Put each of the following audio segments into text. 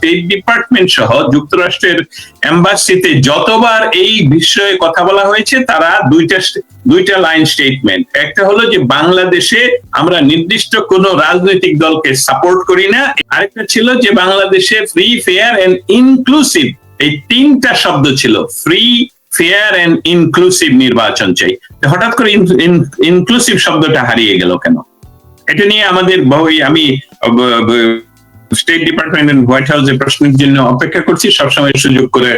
State department সহ যুক্তরাষ্ট্রের এম্বাসিতে যতবার এই বিষয়ে কথা বলা হয়েছে, তারা দুইটা দুইটা লাইন স্টেটমেন্ট একটা হলো যে, বাংলাদেশে আমরা নির্দিষ্ট কোন রাজনৈতিক দলকে সাপোর্ট করি না। আরেকটা ছিল যে, বাংলাদেশে ফ্রি ফেয়ার এন্ড ইনক্লুসিভ এই তিনটা শব্দ ছিল। ফ্রি ফেয়ার এন্ড ইনক্লুসিভ নির্বাচন চাই। হঠাৎ করে ইনক্লুসিভ শব্দটা হারিয়ে গেল কেন? এটা নিয়ে আমাদের বই, আমি স্টেট ডিপার্টমেন্ট হোয়াইট হাউসের প্রশ্নের জন্য অপেক্ষা করছি। সবসময় সুযোগ করে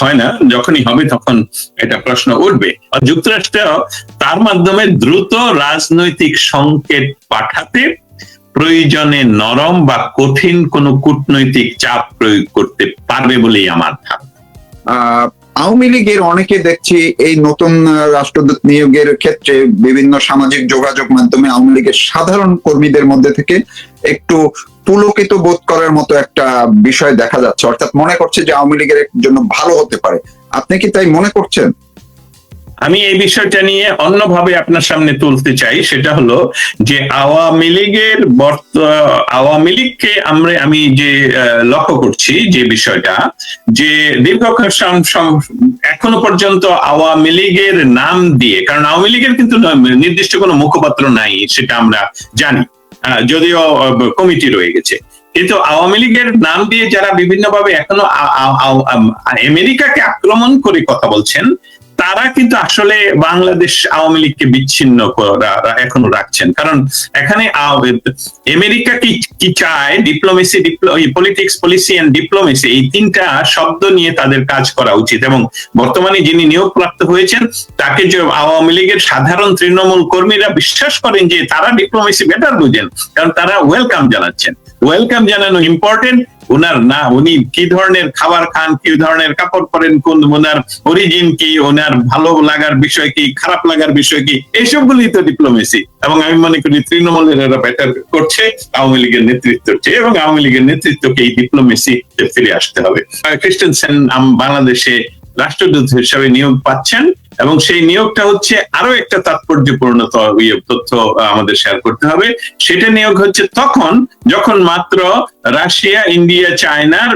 হয় না। যখনই হবে তখন এটা প্রশ্ন উঠবে। যুক্তরাষ্ট্র তার মাধ্যমে দ্রুত রাজনৈতিক সংকেত পাঠাতে প্রয়োজনে নরম বা কঠিন কোনো কূটনৈতিক চাপ প্রয়োগ করতে পারবে বলেই আমার ধারণা। আওয়ামী লীগের অনেকে দেখছি এই নতুন রাষ্ট্রদূত নিয়োগের ক্ষেত্রে বিভিন্ন সামাজিক যোগাযোগ মাধ্যমে আওয়ামী লীগের সাধারণ কর্মীদের মধ্যে থেকে একটু পুলকিত বোধ করার মতো একটা বিষয় দেখা যাচ্ছে। অর্থাৎ মনে করছে যে আওয়ামী লীগের জন্য ভালো হতে পারে। আপনি কি তাই মনে করছেন? আমি এই বিষয়টা নিয়ে অন্যভাবে আপনার সামনে তুলতে চাই, সেটা হলো যে আওয়ামী লীগের বর্ত, আওয়ামী লীগকে আমরা, আমি যে লক্ষ্য করছি যে বিষয়টা, যে সম- এখনও পর্যন্ত আওয়ামী লীগের নাম দিয়ে, কারণ আওয়ামী লীগের কিন্তু নির্দিষ্ট কোনো মুখপাত্র নাই, সেটা আমরা জানি যদিও কমিটি রয়ে গেছে। কিন্তু আওয়ামী লীগের নাম দিয়ে যারা বিভিন্নভাবে এখনও আমেরিকাকে আক্রমণ করে কথা বলছেন তারা কিন্তু আসলে বাংলাদেশ আওয়ামী লীগকে বিচ্ছিন্ন এখনও রাখছেন। কারণ এখানে আমেরিকা কি কি চায়? Diplomacy politics policy and diplomacy এই তিনটা শব্দ নিয়ে তাদের কাজ করা উচিত এবং বর্তমানে যিনি নিয়োগপ্রাপ্ত হয়েছেন, তাকে যে আওয়ামী লীগের সাধারণ তৃণমূল কর্মীরা বিশ্বাস করেন যে তারা ডিপ্লোমেসি বেটার বুঝেন, কারণ তারা ওয়েলকাম জানাচ্ছেন। ওয়েলকাম জানানো ইম্পর্টেন্ট ওনার না উনি কি ধরনের খাবার খান, কি ধরনের কাপড় পরেন, কোন ওনার অরিজিন কি ওনার ভালো লাগার বিষয় কি, খারাপ লাগার বিষয় কি এইসবগুলি তো ডিপ্লোমেসি এবং আমি মনে করি তৃণমূলের এরা বেটার করছে, আওয়ামী লীগের নেতৃত্ব এবং আওয়ামী লীগের নেতৃত্বকে এই ডিপ্লোমেসি ফিরে আসতে হবে। খ্রিস্টান সেন বাংলাদেশে রাষ্ট্রদূত হিসাবে নিয়োগ পাচ্ছেন এবং সেই নিয়োগটা হচ্ছে আরও একটা তাৎপর্যপূর্ণ ইয়ে তথ্য আমাদের শেয়ার করতে হবে। সেটা নিয়োগ হচ্ছে তখন যখন মাত্র রাশিয়া, ইন্ডিয়া চায়নার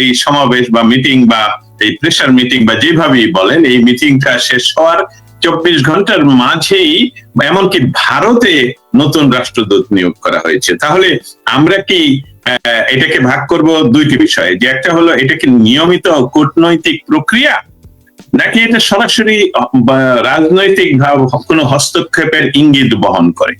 এই সমাবেশ বা মিটিং বা এই প্রেশার মিটিং বা যেভাবেই বলেন, এই মিটিংটা শেষ হওয়ার চব্বিশ ঘণ্টার মাঝেই এমনকি ভারতে নতুন রাষ্ট্রদূত নিয়োগ করা হয়েছে। তাহলে আমরা কি এটাকে ভাগ করব দুইটি বিষয়ে। যে একটা হলো এটা কি নিয়মিত কূটনৈতিক প্রক্রিয়া, নাকি এটা সরাসরি রাজনৈতিক ভাব- কোনো হস্তক্ষেপের ইঙ্গিত বহন করে?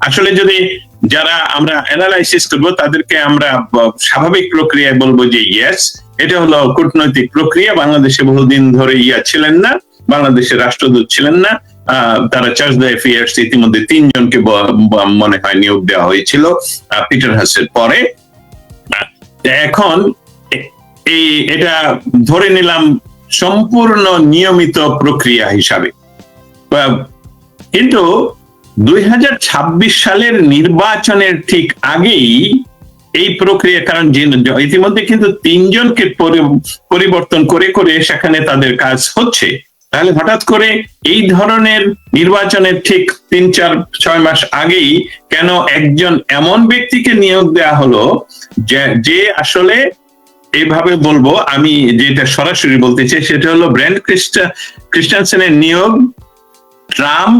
আসলে যদি যারা আমরা অ্যানালাইসিস করব, তাদেরকে আমরা স্বাভাবিক প্রক্রিয়ায় বলব যে ইয়েস এটা হলো কূটনৈতিক প্রক্রিয়া। বাংলাদেশে বহুদিন ধরে ইয়া ছিলেন না বাংলাদেশের রাষ্ট্রদূত ছিলেন না তারা চার্জ দ্য অ্যাফেয়ার্স ইতিমধ্যে তিনজনকে মনে হয় নিয়োগ দেওয়া হয়েছিল পিটার হাসের পরে। এখন এই এটা ধরে নিলাম সম্পূর্ণ নিয়মিত প্রক্রিয়া হিসাবে। কিন্তু দুই সালের নির্বাচনের ঠিক আগেই এই প্রক্রিয়া, কারণ ইতিমধ্যে কিন্তু তিনজনকে পরিবর্তন করে করে সেখানে তাদের কাজ হচ্ছে, তাহলে হঠাৎ করে এই ধরনের নির্বাচনের ঠিক তিন, চার, ছয় মাস আগেই কেন একজন এমন ব্যক্তিকে নিয়োগ দেয়া হলো যে আসলে এইভাবে বলব, আমি যেটা সরাসরি বলতে চাই সেটা হলো ব্র্যান্ড খ্রিস্টা খ্রিস্টানসেনের নিয়োগ ট্রাম্প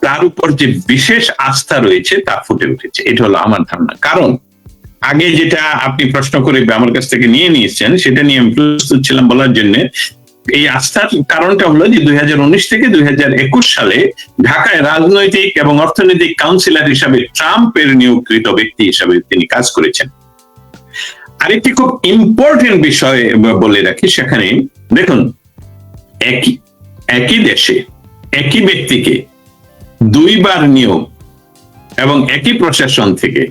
তার উপর যে বিশেষ আস্থা রয়েছে তা ফুটে উঠেছে। এটা হলো আমার ধারণা। কারণ আগে যেটা আপনি প্রশ্ন করে আমার কাছ থেকে নিয়ে নিয়েছেন, সেটা নিয়ে আমি প্রস্তুত ছিলাম বলার জন্য এই আস্থার কারণটা হলো যে দুই থেকে দুই হাজার একুশ সালে ঢাকায় রাজনৈতিক এবং অর্থনৈতিক কাউন্সিলর হিসাবে ট্রাম্পের নিয়োগকৃত ব্যক্তি হিসাবে তিনি কাজ করেছেন। আরেকটি খুব ইম্পর্টেন্ট বিষয় বলে রাখি সেখানে, দেখুন একই একই দেশে একই ব্যক্তিকে দুইবার নিয়োগ এবং একই প্রশাসন থেকে,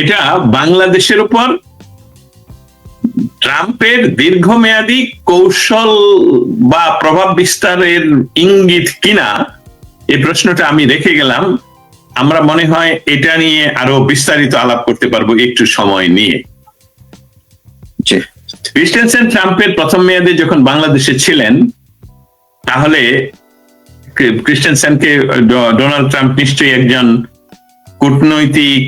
এটা বাংলাদেশের উপর ট্রাম্পের দীর্ঘমেয়াদী কৌশল বা প্রভাব বিস্তারের ইঙ্গিত কিনা এই প্রশ্নটা আমি রেখে গেলাম। আমরা মনে হয় এটা নিয়ে আরও বিস্তারিত আলাপ করতে পারব একটু সময় নিয়ে। ক্রিস্টেনসেন ট্রাম্পের প্রথম মেয়াদে যখন বাংলাদেশে ছিলেন তাহলে ক্রিস্টেনসেনকে ডোনাল্ড ট্রাম্প নিশ্চয়ই একজন কূটনৈতিক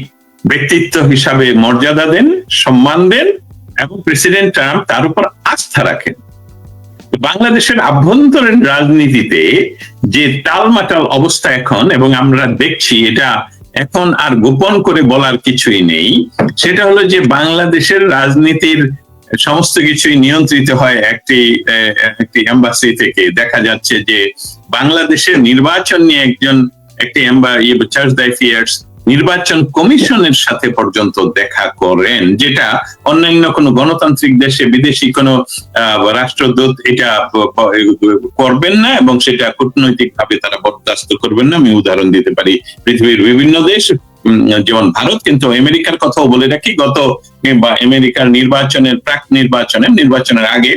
ব্যক্তিত্ব হিসাবে মর্যাদা দেন সম্মান দেন এবং প্রেসিডেন্ট ট্রাম্প তার উপর আস্থা রাখেন। বাংলাদেশের আভ্যন্তরীণ রাজনীতিতে যে টালমাটাল অবস্থা এখন, এবং আমরা দেখছি এটা এখন আর গোপন করে বলার কিছুই নেই, সেটা হলো যে বাংলাদেশের রাজনীতির সমস্ত কিছুই নিয়ন্ত্রিত হয় একটি একটি এম্বাসি থেকে। দেখা যাচ্ছে যে বাংলাদেশের নির্বাচন নিয়ে একজন, একটি চার্জ দ্য ফিয়ার্স নির্বাচন কমিশনের সাথে পর্যন্ত দেখা করেন, যেটা অন্যান্য কোনো গণতান্ত্রিক দেশে বিদেশি কোনো রাষ্ট্রদূত এটা করবেন না এবং সেটা কূটনৈতিক ভাবে তারা বরদাস্ত করবেন না। আমি উদাহরণ দিতে পারি, পৃথিবীর বিভিন্ন দেশ যেমন ভারত, কিন্তু আমেরিকার কথাও বলে রাখি, গত, বা আমেরিকার নির্বাচনের প্রাক নির্বাচনে নির্বাচনের আগে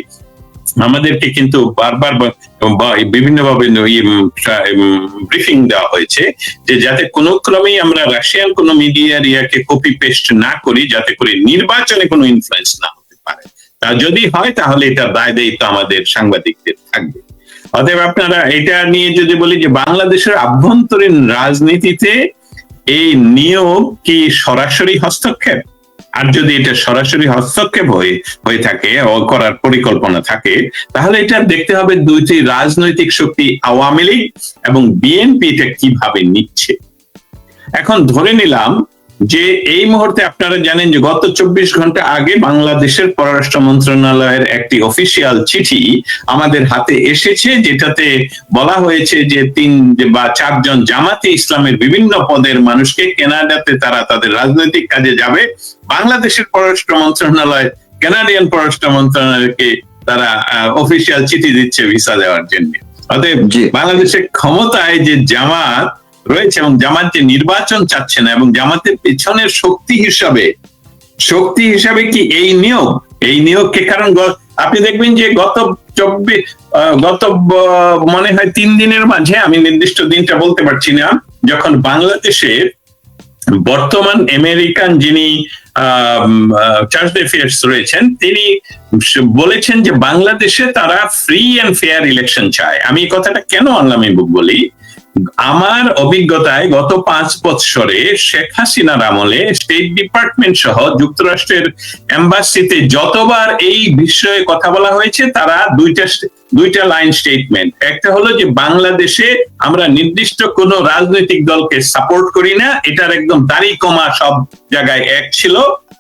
আমাদেরকে কিন্তু বারবার বিভিন্নভাবে ব্রিফিং দেওয়া হয়েছে যে যাতে কোনো ক্রমেই আমরা রাশিয়ান কোনো মিডিয়ার ইয়াকে কপি পেস্ট না করি, যাতে করে নির্বাচনে কোনো ইনফ্লুয়েন্স না হতে পারে। তা যদি হয়, তাহলে এটা দায় দায়িত্ব আমাদের সাংবাদিকদের থাকবে। অতএব আপনারা এটা নিয়ে যদি বলি যে বাংলাদেশের আভ্যন্তরীণ রাজনীতিতে এই নিয়োগ কি সরাসরি হস্তক্ষেপ? আর যদি এটা সরাসরি হস্তক্ষেপ হয়ে হয়ে থাকে করার পরিকল্পনা থাকে, তাহলে এটা দেখতে হবে দুইটি রাজনৈতিক শক্তি আওয়ামী লীগ এবং বিএনপি এটা কীভাবে নিচ্ছে। এখন ধরে নিলাম যে এই মুহূর্তে আপনারা জানেন যে গত চব্বিশ ঘণ্টা আগে বাংলাদেশের পররাষ্ট্র মন্ত্রণালয়ের একটি অফিসিয়াল চিঠি আমাদের হাতে এসেছে যেটাতে বলা হয়েছে যে তিন বা চারজন জামাতে ইসলামের বিভিন্ন পদের মানুষকে কেনাডাতে তারা তাদের রাজনৈতিক কাজে যাবে। বাংলাদেশের পররাষ্ট্র মন্ত্রণালয় কানাডিয়ান পররাষ্ট্র মন্ত্রণালয়কে তারা অফিসিয়াল চিঠি দিচ্ছে ভিসা দেওয়ার জন্য। অতএব বাংলাদেশের ক্ষমতায় যে জামাত রয়েছে এবং জামাত নির্বাচন চাচ্ছে না এবং জামাতের পেছনের শক্তি হিসাবে শক্তি হিসাবে কি এই নিয়োগ? এই নিয়োগকে কারণ আপনি দেখবেন যে গত চব্বিশ গত মনে হয় তিন দিনের মাঝে আমি নির্দিষ্ট দিনটা বলতে পারছি না, যখন বাংলাদেশের বর্তমান আমেরিকান যিনি চার্জ অ্যাফেয়ার্স রয়েছেন, তিনি বলেছেন যে বাংলাদেশে তারা ফ্রি অ্যান্ড ফেয়ার ইলেকশন চায়। আমি কথাটা কেন আনলাম বলি? আমার অভিজ্ঞতায় গত পাঁচ বৎসরে শেখ হাসিনার আমলে স্টেট ডিপার্টমেন্ট সহ যুক্তরাষ্ট্রের এম্বাসিতে যতবার এই বিষয়ে কথা বলা হয়েছে, তারা দুইটা দুইটা লাইন স্টেটমেন্ট একটা হলো যে, বাংলাদেশে আমরা নির্দিষ্ট কোন রাজনৈতিক দলকে সাপোর্ট করি না, এটার একদম দাড়ি কমা সব জায়গায় এক ছিল।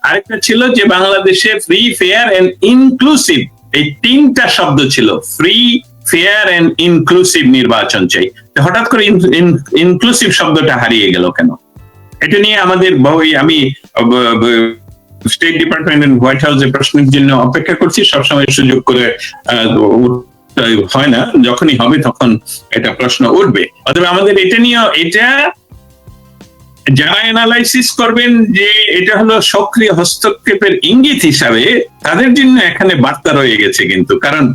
আরেকটা ছিল যে, বাংলাদেশে ফ্রি ফেয়ার এন্ড ইনক্লুসিভ এই তিনটা শব্দ ছিল। ফ্রি ফেয়ার এন্ড ইনক্লুসিভ নির্বাচন চাই। হঠাৎ করে ইনক্লুসিভ শব্দটা হারিয়ে গেল কেন? এটা নিয়ে আমাদের বই আমি স্টেট ডিপার্টমেন্ট হোয়াইট হাউসের প্রশ্নের জন্য অপেক্ষা করছি, সবসময় সুযোগ করে হয় না। যখনই হবে তখন এটা প্রশ্ন উঠবে। অথবা আমাদের এটা নিয়ে, এটা যারা অ্যানালাইসিস করবেন যে এটা হলো সক্রিয় হস্তক্ষেপের ইঙ্গিত হিসাবে, তাদের জন্য এখানে বার্তা রয়ে গেছে কিন্তু। কারণ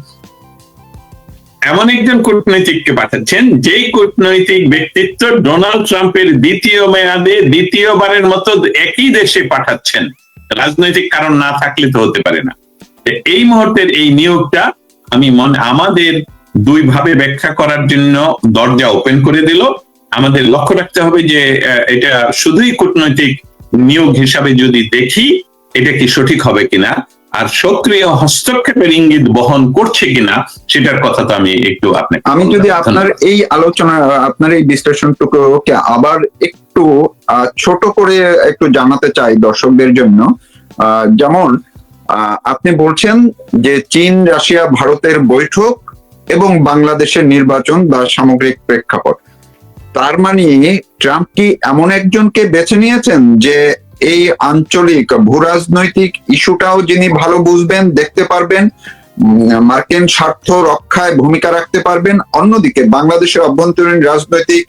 এমন একজন কূটনৈতিককে পাঠাচ্ছেন, যেই কূটনৈতিক ব্যক্তিত্ব ডোনাল্ড ট্রাম্পের দ্বিতীয় মেয়াদে দ্বিতীয়বারের মতো একই দেশে পাঠাচ্ছেন। রাজনৈতিক কারণ না থাকলে তো হতে পারে না। এই মুহূর্তের এই নিয়োগটা আমি মনে, আমাদের দুই ভাবে ব্যাখ্যা করার জন্য দরজা ওপেন করে দিল। আমাদের লক্ষ্য রাখতে হবে যে এটা শুধুই কূটনৈতিক নিয়োগ হিসাবে যদি দেখি, এটা কি সঠিক হবে কিনা? আর সক্রিয় হস্তক্ষেপের ইঙ্গিত বহন করছে কিনা সেটার কথা তো আমি একটু আপনাকে আমি যদি আপনার এই আলোচনা আপনার এই বিশ্লেষণটুকুকে আবার একটু ছোট করে একটু জানাতে চাই দর্শকদের জন্য। যেমন আহ, আপনি বলছেন যে চীন রাশিয়া ভারতের বৈঠক এবং বাংলাদেশের নির্বাচন বা সামগ্রিক প্রেক্ষাপট। তার মানে ট্রাম্প কি এমন একজনকে বেছে নিয়েছেন যে এই আঞ্চলিক ভূরাজনৈতিক ইস্যুটাও যিনি ভালো বুঝবেন, দেখতে পারবেন মার্কিন স্বার্থ রক্ষায় ভূমিকা রাখতে পারবেন। অন্যদিকে বাংলাদেশের অভ্যন্তরীণ রাজনৈতিক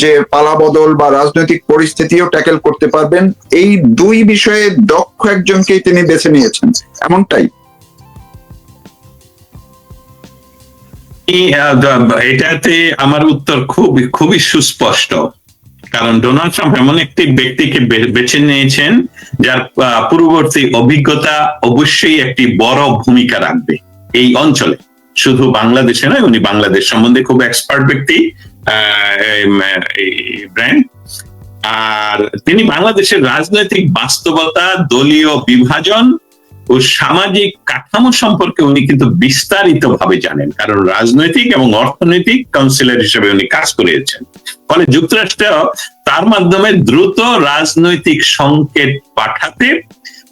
যে পালাবদল বা রাজনৈতিক পরিস্থিতিও ট্যাকেল করতে পারবেন। এই দুই বিষয়ে দক্ষ একজনকেই তিনি বেছে নিয়েছেন, এমনটাই। এটাতে আমার উত্তর খুব খুবই সুস্পষ্ট। কারণ ডোনাল্ড ট্রাম্প এমন একটি ব্যক্তিকে বেছে নিয়েছেন যার পূর্ববর্তী অভিজ্ঞতা অবশ্যই একটি বড় ভূমিকা রাখবে এই অঞ্চলে। শুধু বাংলাদেশে নয়, উনি বাংলাদেশ সম্বন্ধে খুব এক্সপার্ট ব্যক্তি ব্র্যান্ড আর তিনি বাংলাদেশের রাজনৈতিক বাস্তবতা, দলীয় বিভাজন ও সামাজিক কাঠামো সম্পর্কে উনি কিন্তু বিস্তারিত ভাবে জানেন। কারণ রাজনৈতিক এবং অর্থনৈতিক কাউন্সিলর হিসেবে উনি কাজ করেছেন। ফলে যুক্তরাষ্ট্র তার মাধ্যমে দ্রুত রাজনৈতিক সংকেত পাঠাতে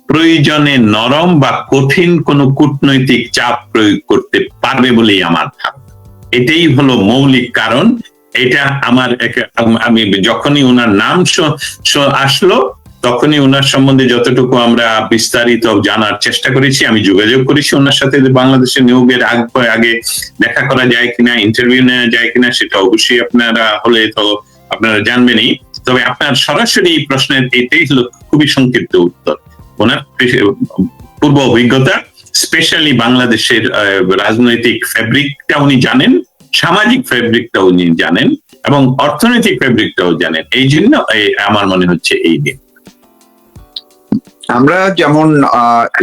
প্রয়োজনে নরম বা কঠিন কোনো কূটনৈতিক চাপ প্রয়োগ করতে পারবে বলেই আমার ধারণা। এটাই হলো মৌলিক কারণ। এটা আমার আমি যখনই ওনার নাম আসলো তখনই ওনার সম্বন্ধে যতটুকু আমরা বিস্তারিত জানার চেষ্টা করেছি, আমি যোগাযোগ করেছি ওনার সাথে বাংলাদেশের নিয়োগের আগ- আগে দেখা করা যায় কিনা ইন্টারভিউ নেওয়া যায় কিনা সেটা অবশ্যই আপনারা হলে তো আপনারা জানবেনই। তবে আপনার সরাসরি এই প্রশ্নের এটাই হলো খুবই সংক্ষিপ্ত উত্তর। ওনার পূর্ব অভিজ্ঞতা স্পেশালি বাংলাদেশের রাজনৈতিক ফ্যাব্রিকটা উনি জানেন, সামাজিক ফ্যাব্রিকটা উনি জানেন এবং অর্থনৈতিক ফ্যাব্রিকটাও জানেন। এই জন্য আমার মনে হচ্ছে এই দিন। আমরা যেমন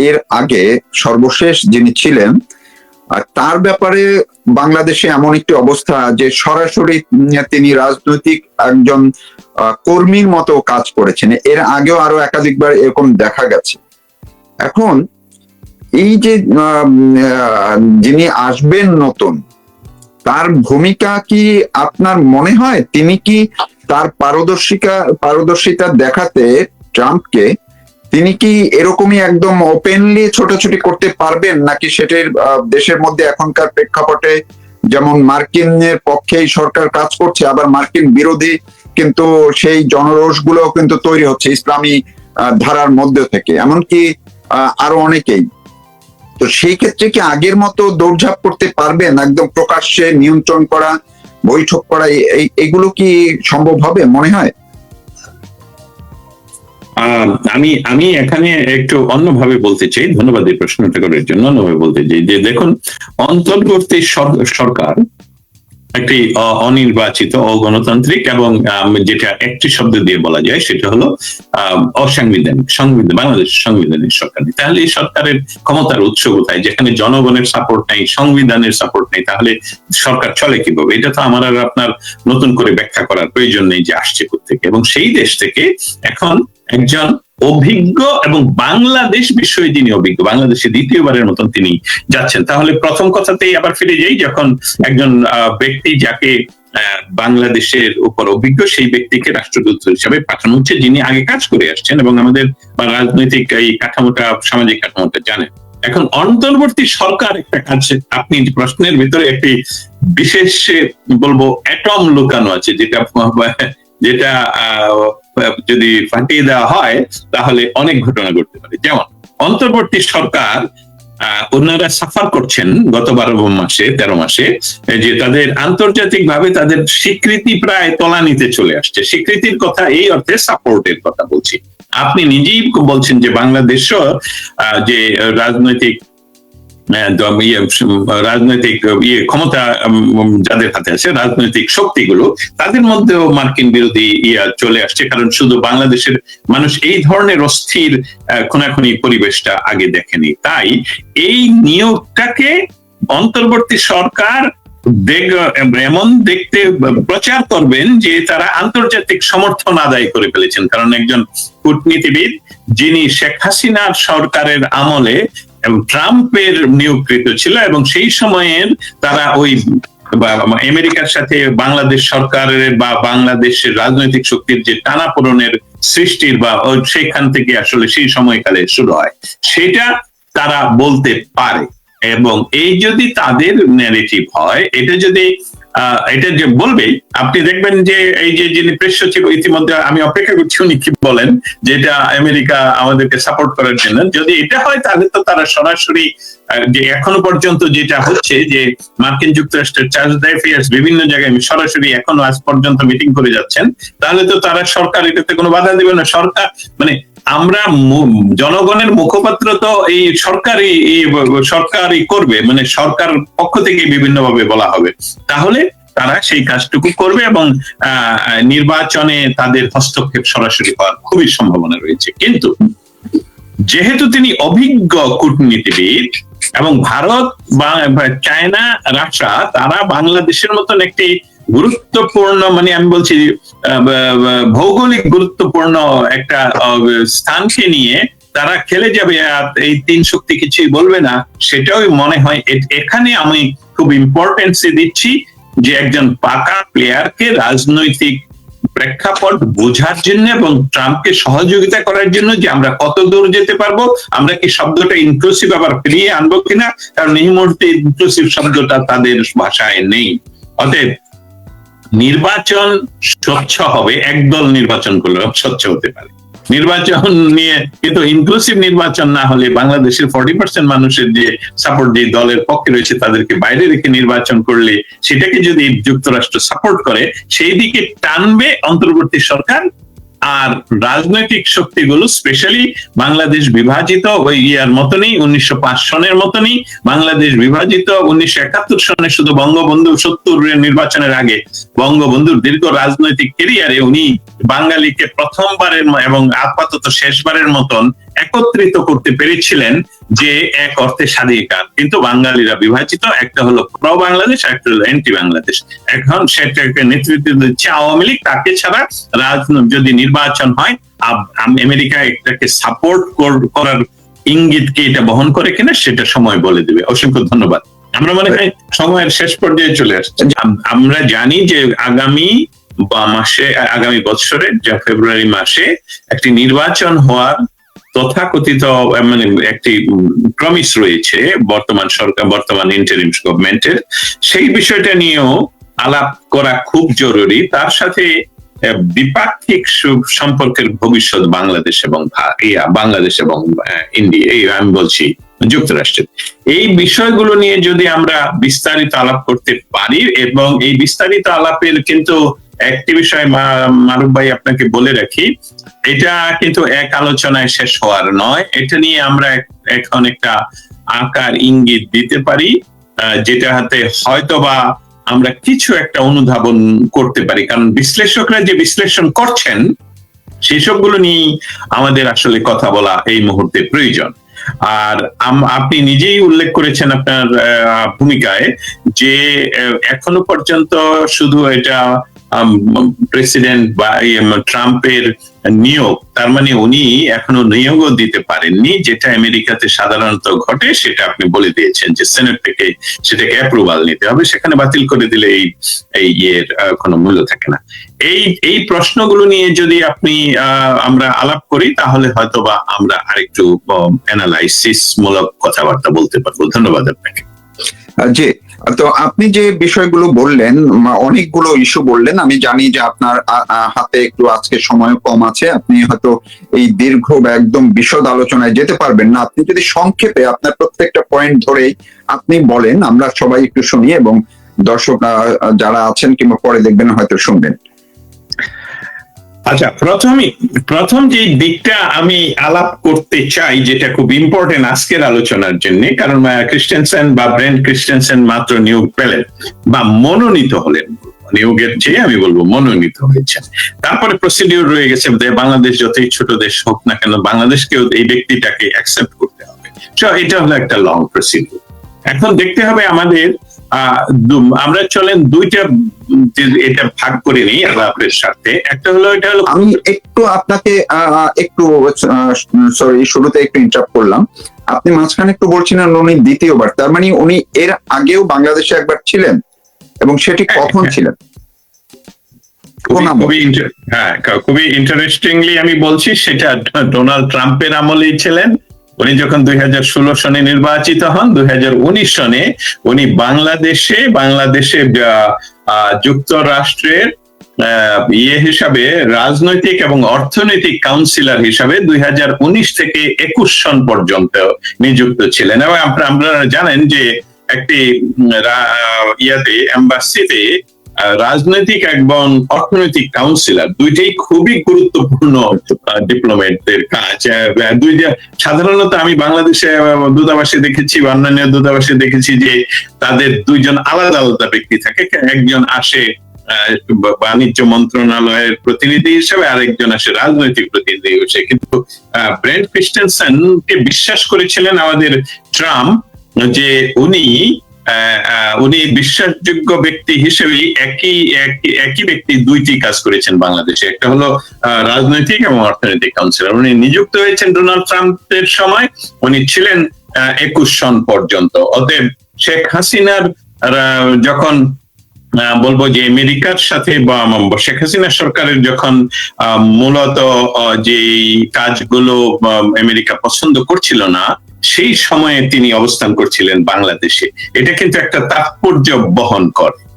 এর আগে সর্বশেষ যিনি ছিলেন তার ব্যাপারে বাংলাদেশে এমন একটি অবস্থা যে সরাসরি তিনি রাজনৈতিক একজন কর্মীর মতো কাজ করেছেন। এর আগেও আরও একাধিকবার এরকম দেখা গেছে। এখন এই যে যিনি আসবেন নতুন, তার ভূমিকা কি আপনার মনে হয়? তিনি কি তার পারদর্শিকা, পারদর্শিতা দেখাতে ট্রাম্পকে তিনি কি এরকমই একদম ওপেনলি ছোটাছুটি করতে পারবেন? নাকি সেটার দেশের মধ্যে এখনকার প্রেক্ষাপটে যেমন মার্কিনের পক্ষেই সরকার কাজ করছে, আবার মার্কিন বিরোধী কিন্তু সেই জনরোষগুলো কিন্তু তৈরি হচ্ছে ইসলামী ধারার মধ্যে থেকে। এমনকি আরও অনেকেই। তো সেই ক্ষেত্রে কি আগের মতো দৌড়ঝাঁপ করতে পারবেন? একদম প্রকাশ্যে নিয়ন্ত্রণ করা, বৈঠক করা এগুলো কি সম্ভব হবে মনে হয়? আমি আমি এখানে একটু অন্যভাবে বলতে চাই। ধন্যবাদ এই প্রশ্নটা করার জন্য। অন্যভাবে বলতে চাই যে, দেখুন, অন্তর্বর্তী সরকার একটি অনির্বাচিত অগণতান্ত্রিক এবং যেটা একটি শব্দ দিয়ে বলা যায়, সেটা হলো অসাংবিধানিক সংবিধান বাংলাদেশ সাংবিধানিক সরকার। তাহলে এই সরকারের ক্ষমতার উৎস কোথায়? যেখানে জনগণের সাপোর্ট নেই, সংবিধানের সাপোর্ট নেই, তাহলে সরকার চলে কীভাবে? এটা তো আমার আর আপনার নতুন করে ব্যাখ্যা করার প্রয়োজন নেই যে আসছে থেকে এবং সেই দেশ থেকে এখন একজন অভিজ্ঞ এবং বাংলাদেশ বিষয়ে যিনি অভিজ্ঞ, বাংলাদেশে দ্বিতীয়বারের মতন তিনি যাচ্ছেন। তাহলে প্রথম কথাতেই আবার ফিরে যাই, যখন একজন ব্যক্তি যাকে বাংলাদেশের উপর অভিজ্ঞ, সেই ব্যক্তিকে রাষ্ট্রদূত হিসাবে পাঠানো হচ্ছে, যিনি আগে কাজ করে আসছেন এবং আমাদের রাজনৈতিক এই কাঠামোটা, সামাজিক কাঠামোটা জানেন। এখন অন্তর্বর্তী সরকার একটা কাজ, আপনি প্রশ্নের ভিতরে একটি বিশেষ বলব অ্যাটম লুকানো আছে, যেটা যেটা যদি ফাটিয়ে দেওয়া হয়, তাহলে অনেক ঘটনা ঘটতে পারে। যেমন, অন্তর্বর্তী সরকার ওনারা সাফার করছেন গত বারো মাসে, তেরো মাসে, যে তাদের আন্তর্জাতিক ভাবে তাদের স্বীকৃতি প্রায় তলানিতে চলে আসছে। স্বীকৃতির কথা এই অর্থে সাপোর্টের কথা বলছি। আপনি নিজেই বলছেন যে বাংলাদেশও যে রাজনৈতিক রাজনৈতিক ইয়ে ক্ষমতা যাদের হাতে আছে, রাজনৈতিক শক্তিগুলো, তাদের মধ্যেও মার্কিন বিরোধী ইয়া চলে আসছে। কারণ শুধু বাংলাদেশের মানুষ এই ধরনের অস্থির খুনাখুনি পরিবেশটা আগে দেখেনি। তাই এই নিয়োগটাকে অন্তর্বর্তী সরকার এমন দেখতে, প্রচার করবেন যে তারা আন্তর্জাতিক সমর্থন আদায় করে ফেলেছেন। কারণ একজন কূটনীতিবিদ, যিনি শেখ হাসিনার সরকারের আমলে ট্রাম্পের নিয়োগকৃত ছিল এবং সেই সময়ের তারা ওই আমেরিকার সাথে বাংলাদেশ সরকারের বা বাংলাদেশের রাজনৈতিক শক্তির যে টানাপোড়নের সৃষ্টির বা সেখান থেকে আসলে সেই সময়কালে শুরু হয়। সেটা তারা বলতে পারে। এবং এই যদি তাদের ন্যারেটিভ হয়, এটা যদি এটা যে বলবে আপনি দেখবেন যে এই যে যিনি প্রেস সচিব, ইতিমধ্যে আমি অপেক্ষা করছি উনি কি বলেন, যে এটা আমেরিকা আমাদেরকে সাপোর্ট করার জন্য। যদি এটা হয়, তাহলে তো তারা সরাসরি যে এখনও পর্যন্ত যেটা হচ্ছে, যে মার্কিন যুক্তরাষ্ট্রের চার্জ অ্যাফেয়ার্স বিভিন্ন জায়গায় সরাসরি এখনও আজ পর্যন্ত মিটিং করে যাচ্ছেন, তাহলে তো তারা সরকার এটাতে কোনো বাধা দেবে না। সরকার মানে আমরা জনগণের মুখপাত্র তো এই সরকারি সরকারই করবে মানে সরকার পক্ষ থেকে বিভিন্ন ভাবে বলা হবে। তাহলে তারা সেই কাজটুকু করবে এবং নির্বাচনে তাদের হস্তক্ষেপ সরাসরি হওয়ার খুবই সম্ভাবনা রয়েছে। কিন্তু যেহেতু তিনি অভিজ্ঞ কূটনীতিবিদ এবং ভারত বা বা চায়না, রাশিয়া, তারা বাংলাদেশের মতন একটি গুরুত্বপূর্ণ মানে আমি বলছি ভৌগোলিক গুরুত্বপূর্ণ একটা স্থানকে নিয়ে তারা খেলে যাবে আর এই তিন শক্তি কিছুই বলবে না, সেটাও মনে হয়। এখানে আমি খুব ইম্পর্টেন্সি দিচ্ছি যে একজন পাকা প্লেয়ারকে রাজনৈতিক প্রেক্ষাপট বোঝার জন্য এবং ট্রাম্পকে সহযোগিতা করার জন্য যে আমরা কত দূর যেতে পারব, আমরা কি শব্দটা ইনক্লুসিভ আবার ফিরিয়ে আনব কিনা? কারণ এই মুহূর্তে ইনক্লুসিভ শব্দটা তাদের ভাষায় নেই। অতএব নির্বাচন স্বচ্ছ হবে, একদল নির্বাচন করলে স্বচ্ছ হতে পারে। নির্বাচন নিয়ে কিন্তু ইনক্লুসিভ নির্বাচন না হলে বাংলাদেশের ফর্টি পার্সেন্ট মানুষের যে সাপোর্ট যে দলের পক্ষে রয়েছে তাদেরকে বাইরে রেখে নির্বাচন করলে সেটাকে যদি যুক্তরাষ্ট্র সাপোর্ট করে, সেই দিকে টানবে অন্তর্বর্তী সরকার আর রাজনৈতিক শক্তিগুলো স্পেশালি বাংলাদেশ বিভাজিত ওই ইয়ার মতনই, উনিশশো পাঁচ সনের মতনই, বাংলাদেশ বিভাজিত উনিশশো একাত্তর সনে শুধু বঙ্গবন্ধু সত্তর নির্বাচনের আগে, বঙ্গবন্ধুর দীর্ঘ রাজনৈতিক কেরিয়ারে উনি বাঙালিকে প্রথমবারের এবং আপাতত শেষবারের মতন একত্রিত করতে পেরেছিলেন। যে এক অর্থে স্বাধিকার কিন্তু বাঙালিরা বিভাজিত, একটা হলো প্র বাংলাদেশ একটা হলো অ্যান্টি বাংলাদেশ এখন সেটাকে নেতৃত্ব দিচ্ছে আওয়ামী লীগ, তাকে ছাড়া রাজ যদি নির্বাচন হয় আমেরিকা এটাকে সাপোর্ট করার ইঙ্গিত কি এটা বহন করে কিনা, সেটা সময় বলে দিবে। অসংখ্য ধন্যবাদ। আমরা মনে হয় সময়ের শেষ পর্যায়ে চলে আসছি। আম- আমরা জানি যে আগামী বা মাসে, আগামী বছরে যা ফেব্রুয়ারি মাসে একটি নির্বাচন হওয়ার তথাকথিত মানে একটি প্রমিস রয়েছে বর্তমান সরকার, বর্তমান ইন্টারিম গভর্নমেন্টের সেই বিষয়টা নিয়েও আলাপ করা খুব জরুরি। তার সাথে দ্বিপাক্ষিক সম্পর্কের ভবিষ্যৎ বাংলাদেশ এবং বাংলাদেশ এবং ইন্ডিয়া, এই, আমি বলছি যুক্তরাষ্ট্রের। এই বিষয়গুলো নিয়ে যদি আমরা বিস্তারিত আলাপ করতে পারি এবং এই বিস্তারিত আলাপের কিন্তু একটি বিষয় মারুফ ভাই আপনাকে বলে রাখি, এটা কিন্তু এক আলোচনায় শেষ হওয়ার নয়। এটা নিয়ে আমরা এখন একটা আকার ইঙ্গিত দিতে পারি যেটা হাতে হয়তোবা আমরা কিছু একটা অনুধাবন করতে পারি। কারণ বিশ্লেষকরা যে বিশ্লেষণ করছেন সেই সবগুলো নিয়ে আমাদের আসলে কথা বলা এই মুহূর্তে প্রয়োজন। আর আপনি নিজেই উল্লেখ করেছেন আপনার ভূমিকায় যে এখনও পর্যন্ত শুধু এটা প্রেসিডেন্ট বা ট্রাম্পের নিয়োগ, তার মানে উনি এখনও নিয়োগও দিতে পারেননি, যেটা আমেরিকাতে সাধারণত ঘটে, সেটা আপনি বলে দিয়েছেন যে সেনেট থেকে সেটাকে অ্যাপ্রুভাল নিতে হবে, সেখানে বাতিল করে দিলে এই এই ইয়ের কোনো মূল্য থাকে না। এই এই প্রশ্নগুলো নিয়ে যদি আপনি আমরা আলাপ করি, তাহলে হয়তোবা আমরা আরেকটু অ্যানালাইসিস মূলক কথাবার্তা বলতে পারব। ধন্যবাদ আপনাকে। জি তো আপনি যে বিষয়গুলো বললেন অনেকগুলো ইস্যু বললেন, আমি জানি যে আপনার হাতে একটু আজকে সময় কম আছে, আপনি হয়তো এই দীর্ঘ বা একদম বিশদ আলোচনায় যেতে পারবেন না। আপনি যদি সংক্ষেপে আপনার প্রত্যেকটা পয়েন্ট ধরেই আপনি বলেন, আমরা সবাই একটু শুনি এবং দর্শক যারা আছেন কিংবা পরে দেখবেন হয়তো শুনবেন। আচ্ছা প্রথমে প্রথম যে দিকটা আমি আলাপ করতে চাই, যেটা খুব ইম্পর্টেন্ট আজকের আলোচনার জন্য, কারণ ক্রিস্টেনসেন বা ব্রেন্ড ক্রিস্টেনসেন মাত্র নিয়োগ পেলেন বা মনোনীত হলেন। নিয়োগের চেয়ে আমি বলব মনোনীত হয়েছেন। তারপরে প্রসিডিউর রয়ে গেছে বাংলাদেশ যতই ছোট দেশ হোক না কেন, বাংলাদেশকেও এই ব্যক্তিটাকে অ্যাকসেপ্ট করতে হবে। এটা হলো একটা লং প্রসিডিউর এখন দেখতে হবে আমাদের আমরা চলেন দুইটা এটা ভাগ করে নিই আলাপের সাথে। একটা হলো এটা হলো আমি একটু আপনাকে একটু সরি শুরুতে একটু ইন্টারাপ্ট করলাম। আপনি মাঝখানে একটু বলছিলেন উনি দ্বিতীয়বার তার মানে উনি এর আগেও বাংলাদেশে একবার ছিলেন এবং সেটি হ্যাঁ, কখন হ্যাঁ। ছিলেন? খুবই হ্যাঁ খুবই ইন্টারেস্টিংলি আমি বলছি সেটা ডোনাল্ড ট্রাম্পের আমলেই ছিলেন। উনি যখন দুই হাজার ষোলো সনে নির্বাচিত হন, দুই হাজার উনিশ সনে উনি বাংলাদেশে বাংলাদেশে যুক্তরাষ্ট্রের ইয়ে হিসাবে রাজনৈতিক এবং অর্থনৈতিক কাউন্সিলর হিসাবে দুই হাজার উনিশ থেকে একুশ সন পর্যন্ত নিযুক্ত ছিলেন। এবং আপনারা জানেন যে একটি ইয়াতে, এম্বাসিতে রাজনৈতিক এবং অর্থনৈতিক কাউন্সিলর দুইটাই খুবই গুরুত্বপূর্ণ ডিপ্লোমেটদের কাজ। দুই সাধারণত আমি বাংলাদেশে দূতাবাসে দেখেছি অন্যান্য দূতাবাসে দেখেছি যে, তাদের দুইজন আলাদা আলাদা ব্যক্তি থাকে। একজন আসে বাণিজ্য মন্ত্রণালয়ের প্রতিনিধি হিসেবে, আরেকজন আসে রাজনৈতিক প্রতিনিধি হিসেবে। কিন্তু ব্রেন্ট ক্রিস্টেনসন কে বিশ্বাস করেছিলেন আমাদের ট্রাম্প যে, উনি উনি বিশ্বাসযোগ্য ব্যক্তি হিসেবে একই, একই- ব্যক্তি দুইটি কাজ করেছেন বাংলাদেশে। একটা হলো রাজনৈতিক এবং অর্থনৈতিক কাউন্সিলর উনি নিযুক্ত হয়েছেন ডোনাল্ড ট্রাম্পের সময়। উনি ছিলেন একুশ সন পর্যন্ত। অতএব শেখ হাসিনার যখন বলব যে আমেরিকার সাথে বা, শেখ হাসিনা সরকারের যখন মূলত যে কাজগুলো আমেরিকা পছন্দ করছিল না সেই সময়ে তিনি অবস্থান করছিলেন বাংলাদেশে। এটা কিন্তু একটা তাৎপর্য বহন করে।